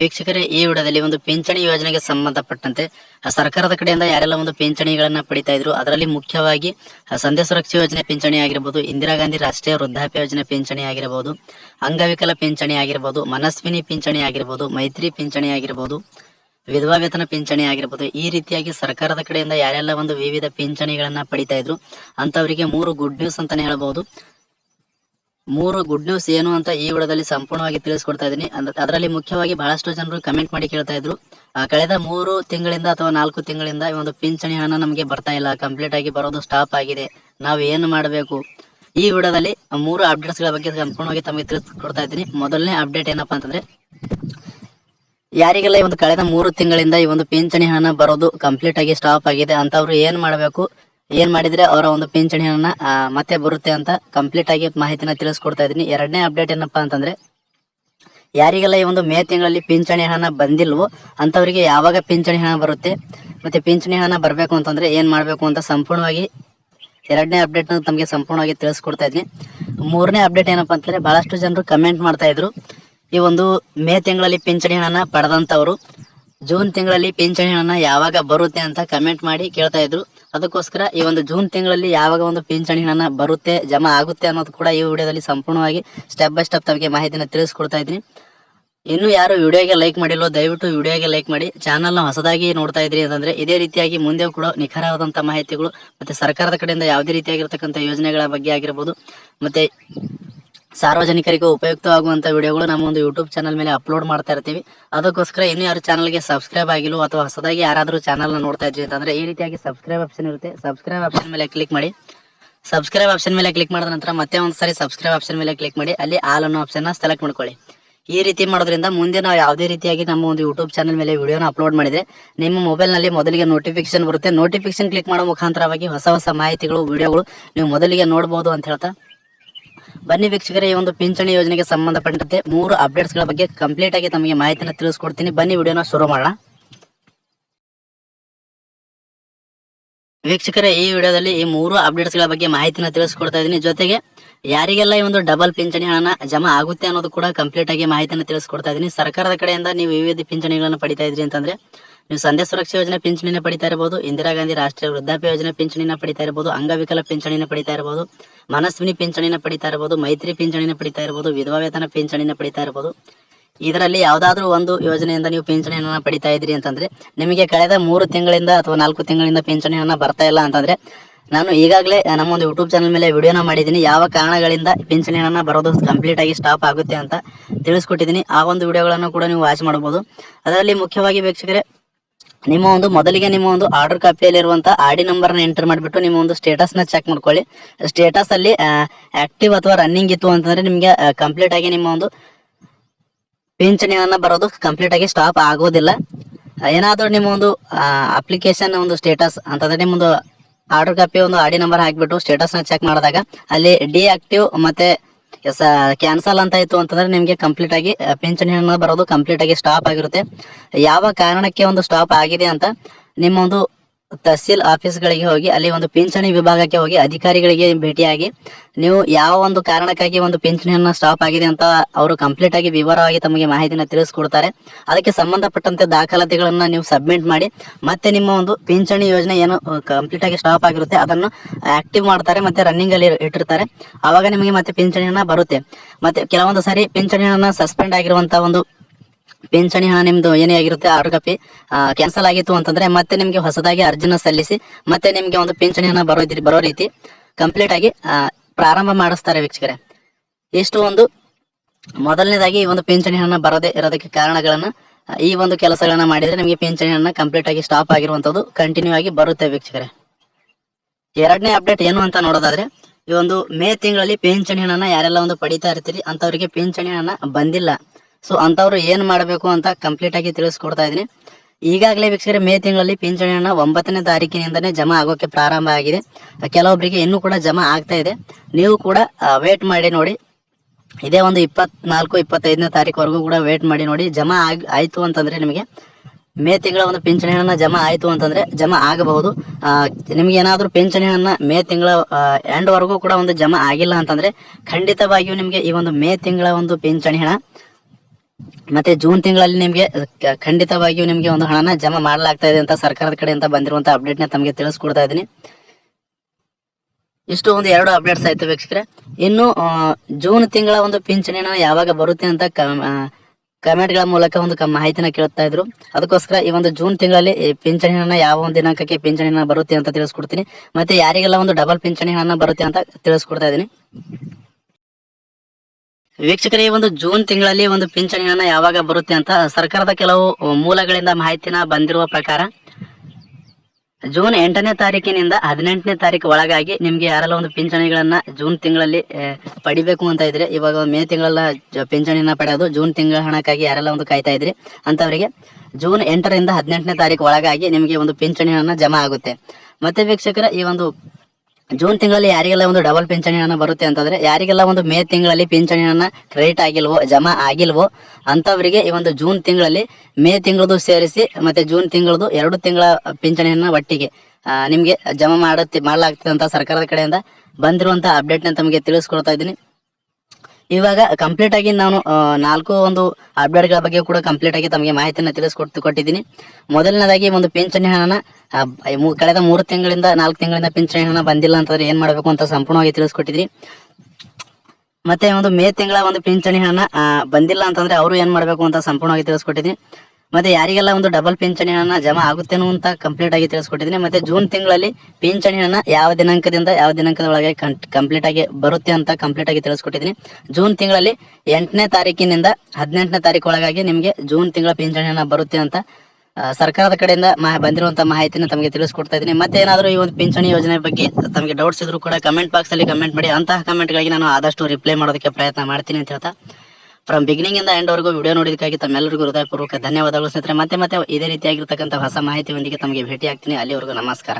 ವೀಕ್ಷಕರೇ, ಈ ವಿಡಿಯೋದಲ್ಲಿ ಒಂದು ಪಿಂಚಣಿ ಯೋಜನೆಗೆ ಸಂಬಂಧಪಟ್ಟಂತೆ ಸರ್ಕಾರದ ಕಡೆಯಿಂದ ಯಾರೆಲ್ಲ ಒಂದು ಪಿಂಚಣಿಗಳನ್ನ ಪಡಿತಾ ಇದ್ರು, ಅದರಲ್ಲಿ ಮುಖ್ಯವಾಗಿ ಸಂಧ್ಯಾ ಸುರಕ್ಷಾ ಯೋಜನೆ ಪಿಂಚಣಿ ಆಗಿರಬಹುದು ಇಂದಿರಾ ಗಾಂಧಿ ರಾಷ್ಟ್ರೀಯ ವೃದ್ಧಾಪ್ಯ ಯೋಜನೆ ಪಿಂಚಣಿ ಆಗಿರಬಹುದು ಅಂಗವಿಕಲ ಪಿಂಚಣಿ ಆಗಿರಬಹುದು ಮನಸ್ವಿನಿ ಪಿಂಚಣಿ ಆಗಿರಬಹುದು ಮೈತ್ರಿ ಪಿಂಚಣಿ ಆಗಿರಬಹುದು ವಿಧವಾ ವೇತನ ಪಿಂಚಣಿ ಆಗಿರಬಹುದು ಈ ರೀತಿಯಾಗಿ ಸರ್ಕಾರದ ಕಡೆಯಿಂದ ಯಾರೆಲ್ಲ ಒಂದು ವಿವಿಧ ಪಿಂಚಣಿಗಳನ್ನ ಪಡಿತಾ ಇದ್ರು ಅಂತವರಿಗೆ ಮೂರು ಗುಡ್ ನ್ಯೂಸ್ ಅಂತಾನೆ ಹೇಳ್ಬಹುದು ಮೂರು ಗುಡ್ ನ್ಯೂಸ್ ಏನು ಅಂತ ಈ ವಿಡದಲ್ಲಿ ಸಂಪೂರ್ಣವಾಗಿ ತಿಳಿಸ್ಕೊಡ್ತಾ ಇದ್ದೀನಿ. ಅದರಲ್ಲಿ ಮುಖ್ಯವಾಗಿ ಬಹಳಷ್ಟು ಜನರು ಕಮೆಂಟ್ ಮಾಡಿ ಕೇಳ್ತಾ ಇದ್ರು. ಕಳೆದ ಮೂರು ತಿಂಗಳಿಂದ ಅಥವಾ ನಾಲ್ಕು ತಿಂಗಳಿಂದ ಈ ಒಂದು ಪಿಂಚಣಿ ಹಣ ನಮಗೆ ಬರ್ತಾ ಇಲ್ಲ. ಕಂಪ್ಲೀಟ್ ಆಗಿ ಬರೋದು ಸ್ಟಾಪ್ ಆಗಿದೆ. ನಾವು ಏನು ಮಾಡಬೇಕು? ಈ ವಿಡದಲ್ಲಿ ಮೂರು ಅಪ್ಡೇಟ್ಸ್ಗಳ ಬಗ್ಗೆ ಸಂಪೂರ್ಣವಾಗಿ ತಮಗೆ ತಿಳಿಸ್ಕೊಡ್ತಾ ಇದ್ದೀನಿ. ಮೊದಲನೇ ಅಪ್ಡೇಟ್ ಏನಪ್ಪಾ ಅಂತಂದ್ರೆ, ಯಾರಿಗೆಲ್ಲ ಈ ಒಂದು ಕಳೆದ ಮೂರು ತಿಂಗಳಿಂದ ಈ ಒಂದು ಪಿಂಚಣಿ ಹಣ ಬರೋದು ಕಂಪ್ಲೀಟ್ ಆಗಿ ಸ್ಟಾಪ್ ಆಗಿದೆ ಅಂತವ್ರು ಏನ್ ಮಾಡಬೇಕು? ಏನ್ ಮಾಡಿದ್ರೆ ಅವರ ಒಂದು ಪಿಂಚಣಿ ಆ, ಮತ್ತೆ ಬರುತ್ತೆ ಅಂತ ಕಂಪ್ಲೀಟ್ ಆಗಿ ಮಾಹಿತಿನ ತಿಳಿಸ್ಕೊಡ್ತಾ ಇದ್ದೀನಿ. ಎರಡನೇ ಅಪ್ಡೇಟ್ ಏನಪ್ಪಾ ಅಂತಂದ್ರೆ ಯಾರಿಗೆಲ್ಲ ಈ ಒಂದು ಮೇ ತಿಂಗಳಲ್ಲಿ ಪಿಂಚಣಿ ಹಣ ಬಂದಿಲ್ವೋ ಅಂತವರಿಗೆ ಯಾವಾಗ ಪಿಂಚಣಿ ಹಣ ಬರುತ್ತೆ ಮತ್ತೆ ಪಿಂಚಣಿ ಹಣ ಬರಬೇಕು ಅಂತಂದ್ರೆ ಏನ್ ಮಾಡಬೇಕು ಅಂತ ಸಂಪೂರ್ಣವಾಗಿ ಎರಡನೇ ಅಪ್ಡೇಟ್ ತಮಗೆ ಸಂಪೂರ್ಣವಾಗಿ ತಿಳಿಸ್ಕೊಡ್ತಾ ಇದೀನಿ ಮೂರನೇ ಅಪ್ಡೇಟ್ ಏನಪ್ಪಾ ಅಂತಂದ್ರೆ ಬಹಳಷ್ಟು ಜನರು ಕಮೆಂಟ್ ಮಾಡ್ತಾ ಇದ್ರು. ಈ ಒಂದು ಮೇ ತಿಂಗಳಲ್ಲಿ ಪಿಂಚಣಿ ಹಣ ಪಡೆದಂತವರು ಜೂನ್ ತಿಂಗಳಲ್ಲಿ ಪಿಂಚಣಿ ಹಣ ಯಾವಾಗ ಬರುತ್ತೆ ಅಂತ ಕಮೆಂಟ್ ಮಾಡಿ ಕೇಳ್ತಾ ಇದ್ರು. ಅದಕ್ಕೋಸ್ಕರ ಈ ಒಂದು ಜೂನ್ ತಿಂಗಳಲ್ಲಿ ಯಾವಾಗ ಒಂದು ಪಿಂಚಣಿ ಹಣ ಬರುತ್ತೆ, ಜಮಾ ಆಗುತ್ತೆ ಅನ್ನೋದು ಕೂಡ ಈ ವಿಡಿಯೋದಲ್ಲಿ ಸಂಪೂರ್ಣವಾಗಿ ಸ್ಟೆಪ್ ಬೈ ಸ್ಟೆಪ್ ತಮಗೆ ಮಾಹಿತಿನ ತಿಳಿಸ್ಕೊಡ್ತಾ ಇದ್ದೀನಿ. ಇನ್ನು ಯಾರು ವಿಡಿಯೋಗೆ ಲೈಕ್ ಮಾಡಿಲ್ಲೋ ದಯವಿಟ್ಟು ವಿಡಿಯೋಗೆ ಲೈಕ್ ಮಾಡಿ. ಚಾನಲ್ನ ಹೊಸದಾಗಿ ನೋಡ್ತಾ ಇದ್ರಿ ಅಂತಂದ್ರೆ ಇದೇ ರೀತಿಯಾಗಿ ಮುಂದೆ ಕೂಡ ನಿಖರವಾದಂತಹ ಮಾಹಿತಿಗಳು ಮತ್ತೆ ಸರ್ಕಾರದ ಕಡೆಯಿಂದ ಯಾವುದೇ ರೀತಿಯಾಗಿರ್ತಕ್ಕಂಥ ಯೋಜನೆಗಳ ಬಗ್ಗೆ ಆಗಿರ್ಬೋದು, ಮತ್ತೆ ಸಾರ್ವಜನಿಕರಿಗೆ ಉಪಯುಕ್ತವಾಗುವಂತ ವಿಡಿಯೋಗಳು ನಮ್ಮ ಒಂದು ಯೂಟ್ಯೂಬ್ ಚಾನಲ್ ಮೇಲೆ ಅಪ್ಲೋಡ್ ಮಾಡ್ತಾ ಇರ್ತೀವಿ. ಅದಕ್ಕೋಸ್ಕರ ಇನ್ನು ಯಾರು ಚಾನಲ್ಗೆ ಸಬ್ಸ್ಕ್ರೈಬ್ ಆಗಿಲ್ಲ ಅಥವಾ ಹೊಸದಾಗಿ ಯಾರಾದರೂ ಚಾನಲ್ನ ನೋಡ್ತಾ ಇದ್ವಿ ಅಂತಂದ್ರೆ ಈ ರೀತಿಯಾಗಿ ಸಬ್ಸ್ಕ್ರೈಬ್ ಆಪ್ಷನ್ ಇರುತ್ತೆ. ಸಬ್ಸ್ಕ್ರೈಬ್ ಆಪ್ಷನ್ ಮೇಲೆ ಕ್ಲಿಕ್ ಮಾಡಿ. ಸಬ್ಸ್ಕ್ರೈಬ್ ಆಪ್ಷನ್ ಮೇಲೆ ಕ್ಲಿಕ್ ಮಾಡಿದ ನಂತರ ಮತ್ತೆ ಒಂದ್ಸರಿ ಸಬ್ಸ್ಕ್ರೈಬ್ ಆಪ್ಷನ್ ಮೇಲೆ ಕ್ಲಿಕ್ ಮಾಡಿ. ಅಲ್ಲಿ ಆಲ್ ಅನ್ನೋ ಆಪ್ಷನ್ ಸೆಲೆಕ್ಟ್ ಮಾಡ್ಕೊಳ್ಳಿ. ಈ ರೀತಿ ಮಾಡೋದ್ರಿಂದ ಮುಂದೆ ನಾವು ಯಾವುದೇ ರೀತಿಯಾಗಿ ನಮ್ಮ ಒಂದು ಯೂಟ್ಯೂಬ್ ಚಾನಲ್ ಮೇಲೆ ವಿಡಿಯೋನ ಅಪ್ಲೋಡ್ ಮಾಡಿದ್ರೆ ನಿಮ್ಮ ಮೊಬೈಲ್ನಲ್ಲಿ ಮೊದಲಿಗೆ ನೋಟಿಫಿಕೇಶನ್ ಬರುತ್ತೆ. ನೋಟಿಫಿಕೇಶನ್ ಕ್ಲಿಕ್ ಮಾಡೋ ಮುಖಾಂತರವಾಗಿ ಹೊಸ ಹೊಸ ಮಾಹಿತಿಗಳು ವಿಡಿಯೋಗಳು ನೀವು ಮೊದಲಿಗೆ ನೋಡಬಹುದು ಅಂತ ಹೇಳ್ತಾ ಬನ್ನಿ ವೀಕ್ಷಕರೇ, ಈ ಒಂದು ಪಿಂಚಣಿ ಯೋಜನೆಗೆ ಸಂಬಂಧಪಟ್ಟಂತೆ ಮೂರು ಅಪ್ಡೇಟ್ಸ್ಗಳ ಬಗ್ಗೆ ಕಂಪ್ಲೀಟ್ ಆಗಿ ತಮಗೆ ಮಾಹಿತಿನ ತಿಳಿಸ್ಕೊಡ್ತೀನಿ. ಬನ್ನಿ, ವಿಡಿಯೋನ ಶುರು ಮಾಡೋಣ. ವೀಕ್ಷಕರೇ, ಈ ವಿಡಿಯೋದಲ್ಲಿ ಈ ಮೂರು ಅಪ್ಡೇಟ್ಸ್ಗಳ ಬಗ್ಗೆ ಮಾಹಿತಿನ ತಿಳಿಸ್ಕೊಡ್ತಾ ಇದ್ದೀನಿ. ಜೊತೆಗೆ, ಯಾರಿಗೆಲ್ಲ ಈ ಒಂದು ಡಬಲ್ ಪಿಂಚಣಿ ಹಣನ ಜಮಾ ಆಗುತ್ತೆ ಅನ್ನೋದು ಕೂಡ ಕಂಪ್ಲೀಟ್ ಆಗಿ ಮಾಹಿತಿನ ತಿಳಿಸ್ಕೊಡ್ತಾ ಇದ್ದೀನಿ. ಸರ್ಕಾರದ ಕಡೆಯಿಂದ ನೀವು ವಿವಿಧ ಪಿಂಚಣಿಗಳನ್ನು ಪಡಿತಾ ಇದ್ರಿ ಅಂತಂದ್ರೆ ನೀವು ಸಂಧ್ಯಾ ಸುರಕ್ಷಾ ಯೋಜನೆ ಪಿಂಚಣಿನ ಪಡಿತಾ ಇರಬಹುದು ಇಂದಿರಾ ಗಾಂಧಿ ರಾಷ್ಟ್ರೀಯ ವೃದ್ಧಾಪ್ಯ ಯೋಜನೆ ಪಿಂಚಣಿನ ಪಡಿತಾ ಇರಬಹುದು ಅಂಗವಿಕಲ ಪಿಂಚಣಿನ ಪಡಿತಾ ಇರಬಹುದು ಮನಸ್ವಿನಿ ಪಿಂಚಣಿನ ಪಡಿತಾ ಇರಬಹುದು ಮೈತ್ರಿ ಪಿಂಚಣಿನ ಪಡಿತಾ ಇರಬಹುದು ವಿಧವಾ ವೇತನ ಪಿಂಚಣಿನ ಪಡಿತಾ ಇರಬಹುದು ಇದರಲ್ಲಿ ಯಾವ್ದಾದ್ರು ಒಂದು ಯೋಜನೆಯಿಂದ ನೀವು ಪಿಂಚಣಿಯನ್ನ ಪಡಿತಾ ಇದ್ರಿ ಅಂತಂದ್ರೆ, ನಿಮಗೆ ಕಳೆದ ಮೂರು ತಿಂಗಳಿಂದ ಅಥವಾ ನಾಲ್ಕು ತಿಂಗಳಿಂದ ಪಿಂಚಣಿಯನ್ನ ಬರ್ತಾ ಇಲ್ಲ ಅಂತಂದ್ರೆ, ನಾನು ಈಗಾಗಲೇ ನಮ್ಮ ಒಂದು ಯೂಟ್ಯೂಬ್ ಚಾನಲ್ ಮೇಲೆ ವಿಡಿಯೋನ ಮಾಡಿದ್ದೀನಿ. ಯಾವ ಕಾರಣಗಳಿಂದ ಪಿಂಚಣಿ ಹಣ ಬರೋದು ಕಂಪ್ಲೀಟ್ ಆಗಿ ಸ್ಟಾಪ್ ಆಗುತ್ತೆ ಅಂತ ತಿಳಿಸ್ಕೊಟ್ಟಿದ್ದೀನಿ. ಆ ಒಂದು ವಿಡಿಯೋಗಳನ್ನು ಕೂಡ ನೀವು ವಾಚ್ ಮಾಡಬಹುದು. ಅದರಲ್ಲಿ ಮುಖ್ಯವಾಗಿ ವೀಕ್ಷಕರೇ ನಿಮ್ಮ ಒಂದು ಮೊದಲಿಗೆ ನಿಮ್ಮ ಒಂದು ಆರ್ಡರ್ ಕಾಪಿಯಲ್ಲಿ ಇರುವಂತಹ ಆರ್ ನಂಬರ್ ನಂಬರ್ ಎಂಟರ್ ಮಾಡಿಬಿಟ್ಟು ನಿಮ್ಮ ಒಂದು ಸ್ಟೇಟಸ್ನ ಚೆಕ್ ಮಾಡ್ಕೊಳ್ಳಿ. ಸ್ಟೇಟಸ್ ಅಲ್ಲಿ ಆಕ್ಟಿವ್ ಅಥವಾ ರನ್ನಿಂಗ್ ಇತ್ತು ಅಂತಂದ್ರೆ ನಿಮಗೆ ಕಂಪ್ಲೀಟ್ ಆಗಿ ನಿಮ್ಮ ಒಂದು ಪಿಂಚಣಿಯನ್ನ ಬರೋದು ಕಂಪ್ಲೀಟ್ ಆಗಿ ಸ್ಟಾಪ್ ಆಗೋದಿಲ್ಲ. ಏನಾದ್ರೂ ನಿಮ್ಮ ಒಂದು ಅಪ್ಲಿಕೇಶನ್ ಒಂದು ಸ್ಟೇಟಸ್ ಅಂತಂದ್ರೆ ನಿಮ್ಮೊಂದು ಆರ್ಡರ್ ಕಾಪಿ ಒಂದು ಆಡಿ ನಂಬರ್ ಹಾಕಿಬಿಟ್ಟು ಸ್ಟೇಟಸ್ನ ಚೆಕ್ ಮಾಡಿದಾಗ ಅಲ್ಲಿ ಡಿ ಆಕ್ಟಿವ್ ಮತ್ತೆ ಕ್ಯಾನ್ಸಲ್ ಅಂತ ಇತ್ತು ಅಂತಂದ್ರೆ ನಿಮಗೆ ಕಂಪ್ಲೀಟ್ ಆಗಿ ಆ, ಪಿಂಚಣಿ ಹಣ ಬರೋದು ಕಂಪ್ಲೀಟ್ ಆಗಿ ಸ್ಟಾಪ್ ಆಗಿರುತ್ತೆ. ಯಾವ ಕಾರಣಕ್ಕೆ ಒಂದು ಸ್ಟಾಪ್ ಆಗಿದೆ ಅಂತ ನಿಮ್ಮ ಒಂದು ತಹಸೀಲ್ ಆಫೀಸ್ಗಳಿಗೆ ಹೋಗಿ, ಅಲ್ಲಿ ಒಂದು ಪಿಂಚಣಿ ವಿಭಾಗಕ್ಕೆ ಹೋಗಿ ಅಧಿಕಾರಿಗಳಿಗೆ ಭೇಟಿಯಾಗಿ, ನೀವು ಯಾವ ಒಂದು ಕಾರಣಕ್ಕಾಗಿ ಒಂದು ಪಿಂಚಣಿಯನ್ನು ಸ್ಟಾಪ್ ಆಗಿದೆ ಅಂತ ಅವರು ಕಂಪ್ಲೀಟ್ ಆಗಿ ವಿವರವಾಗಿ ತಮಗೆ ಮಾಹಿತಿನ ತಿಳಿಸ್ಕೊಡ್ತಾರೆ. ಅದಕ್ಕೆ ಸಂಬಂಧಪಟ್ಟಂತೆ ದಾಖಲಾತಿಗಳನ್ನ ನೀವು ಸಬ್ಮಿಟ್ ಮಾಡಿ, ಮತ್ತೆ ನಿಮ್ಮ ಒಂದು ಪಿಂಚಣಿ ಯೋಜನೆ ಏನು ಕಂಪ್ಲೀಟ್ ಆಗಿ ಸ್ಟಾಪ್ ಆಗಿರುತ್ತೆ, ಅದನ್ನು ಆಕ್ಟಿವ್ ಮಾಡ್ತಾರೆ, ಮತ್ತೆ ರನ್ನಿಂಗ್ ಅಲ್ಲಿ ಇಟ್ಟಿರ್ತಾರೆ. ಅವಾಗ ನಿಮಗೆ ಮತ್ತೆ ಪಿಂಚಣಿಯನ್ನ ಬರುತ್ತೆ. ಮತ್ತೆ ಕೆಲವೊಂದು ಸಾರಿ ಪಿಂಚಣಿಯನ್ನ ಸಸ್ಪೆಂಡ್ ಆಗಿರುವಂತಹ ಒಂದು ಪಿಂಚಣಿ ಹಣ ನಿಮ್ದು ಏನೇ ಆಗಿರುತ್ತೆ ಆರ್ಡರ್ ಕಾಪಿ ಕ್ಯಾನ್ಸಲ್ ಆಗಿತ್ತು ಅಂತಂದ್ರೆ ಮತ್ತೆ ನಿಮ್ಗೆ ಹೊಸದಾಗಿ ಅರ್ಜಿನ ಸಲ್ಲಿಸಿ, ಮತ್ತೆ ನಿಮ್ಗೆ ಒಂದು ಪಿಂಚಣಿ ಹಣ ಬರೋ ಬರೋ ರೀತಿ ಕಂಪ್ಲೀಟ್ ಆಗಿ ಪ್ರಾರಂಭ ಮಾಡಿಸ್ತಾರೆ ವೀಕ್ಷಕರೇ. ಇಷ್ಟು ಒಂದು ಮೊದಲನೇದಾಗಿ ಈ ಒಂದು ಪಿಂಚಣಿ ಹಣ ಬರದೇ ಇರೋದಕ್ಕೆ ಕಾರಣಗಳನ್ನ, ಈ ಒಂದು ಕೆಲಸಗಳನ್ನ ಮಾಡಿದ್ರೆ ನಿಮಗೆ ಪಿಂಚಣಿ ಹಣ ಕಂಪ್ಲೀಟ್ ಆಗಿ ಸ್ಟಾಪ್ ಆಗಿರುವಂತದ್ದು ಕಂಟಿನ್ಯೂ ಆಗಿ ಬರುತ್ತೆ ವೀಕ್ಷಕರೇ. ಎರಡನೇ ಅಪ್ಡೇಟ್ ಏನು ಅಂತ ನೋಡೋದಾದ್ರೆ, ಈ ಒಂದು ಮೇ ತಿಂಗಳಲ್ಲಿ ಪಿಂಚಣಿ ಹಣನ ಯಾರೆಲ್ಲ ಒಂದು ಪಡಿತಾ ಇರ್ತೀರಿ ಅಂತವರಿಗೆ ಪಿಂಚಣಿ ಹಣ ಬಂದಿಲ್ಲ. ಸೊ ಅಂತವ್ರು ಏನ್ ಮಾಡಬೇಕು ಅಂತ ಕಂಪ್ಲೀಟ್ ಆಗಿ ತಿಳಿಸ್ಕೊಡ್ತಾ ಇದೀನಿ ಈಗಾಗಲೇ ವೀಕ್ಷಕರೇ, ಮೇ ತಿಂಗಳಲ್ಲಿ ಪಿಂಚಣಿ ಹಣ ಒಂಬತ್ತನೇ ತಾರೀಕಿನಿಂದನೇ ಜಮಾ ಆಗೋಕೆ ಪ್ರಾರಂಭ ಆಗಿದೆ. ಕೆಲವೊಬ್ಬರಿಗೆ ಇನ್ನೂ ಕೂಡ ಜಮಾ ಆಗ್ತಾ ಇದೆ. ನೀವು ಕೂಡ ವೇಟ್ ಮಾಡಿ ನೋಡಿ. ಇದೇ ಒಂದು ಇಪ್ಪತ್ನಾಲ್ಕು, ಇಪ್ಪತ್ತೈದನೇ ತಾರೀಕುವರೆಗೂ ಕೂಡ ವೇಟ್ ಮಾಡಿ ನೋಡಿ. ಜಮಾ ಆಗ್, ಆಯ್ತು ಅಂತಂದ್ರೆ ನಿಮಗೆ ಮೇ ತಿಂಗಳ ಒಂದು ಪಿಂಚಣಿ ಹಣ ಜಮಾ ಆಯ್ತು ಅಂತಂದ್ರೆ ಜಮಾ ಆಗಬಹುದು. ನಿಮಗೆ ಏನಾದರೂ ಪಿಂಚಣಿ ಹಣ ಮೇ ತಿಂಗಳ ಎಂಡ್ ವರೆಗೂ ಕೂಡ ಒಂದು ಜಮಾ ಆಗಿಲ್ಲ ಅಂತಂದ್ರೆ ಖಂಡಿತವಾಗಿಯೂ ನಿಮಗೆ ಈ ಒಂದು ಮೇ ತಿಂಗಳ ಒಂದು ಪಿಂಚಣಿ ಹಣ ಮತ್ತೆ ಜೂನ್ ತಿಂಗಳಲ್ಲಿ ನಿಮಗೆ ಖಂಡಿತವಾಗಿಯೂ ನಿಮಗೆ ಒಂದು ಹಣನ ಜಮಾ ಮಾಡಲಾಗ್ತಾ ಇದೆ ಅಂತ ಸರ್ಕಾರದ ಕಡೆಯಿಂದ ಬಂದಿರುವಂತ ಅಪ್ಡೇಟ್ನ ತಮಗೆ ತಿಳಿಸ್ಕೊಡ್ತಾ ಇದ್ದೀನಿ. ಇಷ್ಟು ಒಂದು ಎರಡು ಅಪ್ಡೇಟ್ಸ್ ಆಯ್ತು ವೀಕ್ಷಕರ. ಇನ್ನು ಜೂನ್ ತಿಂಗಳ ಒಂದು ಪಿಂಚಣಿನ ಯಾವಾಗ ಬರುತ್ತೆ ಅಂತ ಕಮೆಂಟ್ಗಳ ಮೂಲಕ ಒಂದು ಮಾಹಿತಿನ ಕೇಳ್ತಾ ಇದ್ರು. ಅದಕ್ಕೋಸ್ಕರ ಈ ಒಂದು ಜೂನ್ ತಿಂಗಳಲ್ಲಿ ಪಿಂಚಣಿ ಹಣ ಯಾವ ಒಂದು ದಿನಾಂಕಕ್ಕೆ ಪಿಂಚಣಿ ಬರುತ್ತೆ ಅಂತ ತಿಳಿಸ್ಕೊಡ್ತೀನಿ. ಮತ್ತೆ ಯಾರಿಗೆಲ್ಲ ಒಂದು ಡಬಲ್ ಪಿಂಚಣಿ ಹಣ ಬರುತ್ತೆ ಅಂತ ತಿಳಿಸ್ಕೊಡ್ತಾ ಇದ್ದೀನಿ. ವೀಕ್ಷಕರೇ ಒಂದು ಜೂನ್ ತಿಂಗಳಲ್ಲಿ ಒಂದು ಪಿಂಚಣಿ ಹಣ ಯಾವಾಗ ಬರುತ್ತೆ ಅಂತ ಸರ್ಕಾರದ ಕೆಲವು ಮೂಲಗಳಿಂದ ಮಾಹಿತಿನ ಬಂದಿರುವ ಪ್ರಕಾರ, ಜೂನ್ ಎಂಟನೇ ತಾರೀಕಿನಿಂದ ಹದಿನೆಂಟನೇ ತಾರೀಕು ಒಳಗಾಗಿ ನಿಮ್ಗೆ ಯಾರೆಲ್ಲ ಒಂದು ಪಿಂಚಣಿಗಳನ್ನ ಜೂನ್ ತಿಂಗಳಲ್ಲಿ ಪಡಿಬೇಕು ಅಂತ ಇದ್ರೆ, ಇವಾಗ ಮೇ ತಿಂಗಳೆಲ್ಲ ಪಿಂಚಣಿನ ಪಡೆಯೋದು ಜೂನ್ ತಿಂಗಳ ಹಣಕ್ಕಾಗಿ ಯಾರೆಲ್ಲ ಒಂದು ಕಾಯ್ತಾ ಇದ್ರಿ ಅಂತವರಿಗೆ ಜೂನ್ ಎಂಟರಿಂದ ಹದಿನೆಂಟನೇ ತಾರೀಕು ಒಳಗಾಗಿ ನಿಮಗೆ ಒಂದು ಪಿಂಚಣಿ ಹಣ ಜಮಾ ಆಗುತ್ತೆ. ಮತ್ತೆ ವೀಕ್ಷಕರ, ಈ ಒಂದು ಜೂನ್ ತಿಂಗಳಲ್ಲಿ ಯಾರಿಗೆಲ್ಲ ಒಂದು ಡಬಲ್ ಪಿಂಚಣಿ ಹಣ ಬರುತ್ತೆ ಅಂತಂದ್ರೆ, ಯಾರಿಗೆಲ್ಲ ಒಂದು ಮೇ ತಿಂಗಳಲ್ಲಿ ಪಿಂಚಣಿ ಹಣ ಕ್ರೆಡಿಟ್ ಆಗಿಲ್ವೋ, ಜಮಾ ಆಗಿಲ್ವೋ, ಅಂತವರಿಗೆ ಈ ಒಂದು ಜೂನ್ ತಿಂಗಳಲ್ಲಿ ಮೇ ತಿಂಗಳದು ಸೇರಿಸಿ, ಮತ್ತೆ ಜೂನ್ ತಿಂಗಳದು ಎರಡು ತಿಂಗಳ ಪಿಂಚಣಿಯನ್ನ ಒಟ್ಟಿಗೆ ನಿಮಗೆ ಜಮಾ ಮಾಡುತ್ತೆ ಮಾಡಲಾಗ್ತದೆ ಅಂತ ಸರ್ಕಾರದ ಕಡೆಯಿಂದ ಬಂದಿರುವಂತಹ ಅಪ್ಡೇಟ್ನ ತಮಗೆ ತಿಳಿಸ್ಕೊಡ್ತಾ ಇದ್ದೀನಿ. ಇವಾಗ ಕಂಪ್ಲೀಟ್ ಆಗಿ ನಾನು ನಾಲ್ಕು ಒಂದು ಅಪ್ಡೇಟ್ಗಳ ಬಗ್ಗೆ ಕೂಡ ಕಂಪ್ಲೀಟ್ ಆಗಿ ತಮಗೆ ಮಾಹಿತಿಯನ್ನು ತಿಳಿಸ್ಕೊಟ್ಟು ಕೊಟ್ಟಿದ್ದೀನಿ. ಮೊದಲನೇದಾಗಿ ಒಂದು ಪಿಂಚಣಿ ಹಣನ ಕಳೆದ ಮೂರು ತಿಂಗಳಿಂದ ನಾಲ್ಕು ತಿಂಗಳಿಂದ ಪಿಂಚಣಿ ಹಣ ಬಂದಿಲ್ಲ ಅಂತಂದ್ರೆ ಏನ್ ಮಾಡಬೇಕು ಅಂತ ಸಂಪೂರ್ಣವಾಗಿ ತಿಳಿಸ್ಕೊಟ್ಟಿದ್ರಿ ಮತ್ತೆ ಒಂದು ಮೇ ತಿಂಗಳ ಒಂದು ಪಿಂಚಣಿ ಹಣ ಬಂದಿಲ್ಲ ಅಂತಂದ್ರೆ ಅವರು ಏನ್ ಮಾಡಬೇಕು ಅಂತ ಸಂಪೂರ್ಣವಾಗಿ ತಿಳಿಸ್ಕೊಟ್ಟಿದ್ದೀನಿ. ಮತ್ತೆ ಯಾರಿಗೆಲ್ಲ ಒಂದು ಡಬಲ್ ಪಿಂಚಣಿ ಹಣ ಜಮಾ ಆಗುತ್ತೇನೋ ಅಂತ ಕಂಪ್ಲೀಟ್ ಆಗಿ ತಿಳಿಸ್ಕೊಟ್ಟಿದ್ದೀನಿ. ಮತ್ತೆ ಜೂನ್ ತಿಂಗಳಲ್ಲಿ ಪಿಂಚಣಿ ಹಣ ಯಾವ ದಿನಾಂಕದಿಂದ ಯಾವ ದಿನಾಂಕದ ಒಳಗೆ ಕಂಪ್ಲೀಟ್ ಆಗಿ ಬರುತ್ತೆ ಅಂತ ಕಂಪ್ಲೀಟ್ ಆಗಿ ತಿಳಿಸ್ಕೊಟ್ಟಿದ್ದೀನಿ. ಜೂನ್ ತಿಂಗಳಲ್ಲಿ ಎಂಟನೇ ತಾರೀಕಿನಿಂದ ಹದಿನೆಂಟನೇ ತಾರೀಕು ಒಳಗಾಗಿ ನಿಮಗೆ ಜೂನ್ ತಿಂಗಳ ಪಿಂಚಣಿ ಹಣ ಬರುತ್ತೆ ಅಂತ ಸರ್ಕಾರದ ಕಡೆಯಿಂದ ಬಂದಿರುವಂತಹ ಮಾಹಿತಿನ ತಮಗೆ ತಿಳಿಸ್ಕೊಡ್ತಾ ಇದ್ದೀನಿ. ಮತ್ತೆ ಏನಾದರೂ ಈ ಒಂದು ಪಿಂಚಣಿ ಯೋಜನೆ ಬಗ್ಗೆ ತಮಗೆ ಡೌಟ್ಸ್ ಇದ್ರು ಕೂಡ ಕಮೆಂಟ್ ಬಾಕ್ಸ್ ಅಲ್ಲಿ ಕಮೆಂಟ್ ಮಾಡಿ. ಅಂತಹ ಕಮೆಂಟ್ಗಳಿಗೆ ನಾನು ಆದಷ್ಟು ರಿಪ್ಲೈ ಮಾಡೋದಕ್ಕೆ ಪ್ರಯತ್ನ ಮಾಡ್ತೀನಿ ಅಂತ ಹೇಳ್ತಾ ಫ್ರಮ್ ಬಿಗಿನಿಂಗ್ ಇಂದ ಎಂಡ್ ವರೆಗೂ ವಿಡಿಯೋ ನೋಡಿದಕ್ಕಾಗಿ ತಮ್ಮೆಲ್ಲರಿಗೂ ಹೃದಯಪೂರ್ವಕ ಧನ್ಯವಾದಗಳು ಸ್ನೇಹಿತರೆ. ಮತ್ತೆ ಮತ್ತೆ ಇದೇ ರೀತಿಯಾಗಿರ್ತಕ್ಕಂಥ ಹೊಸ ಮಾಹಿತಿಯೊಂದಿಗೆ ತಮಗೆ ಭೇಟಿ ಆಗ್ತೀನಿ ಅಲ್ಲಿವರೆಗೂ ನಮಸ್ಕಾರ.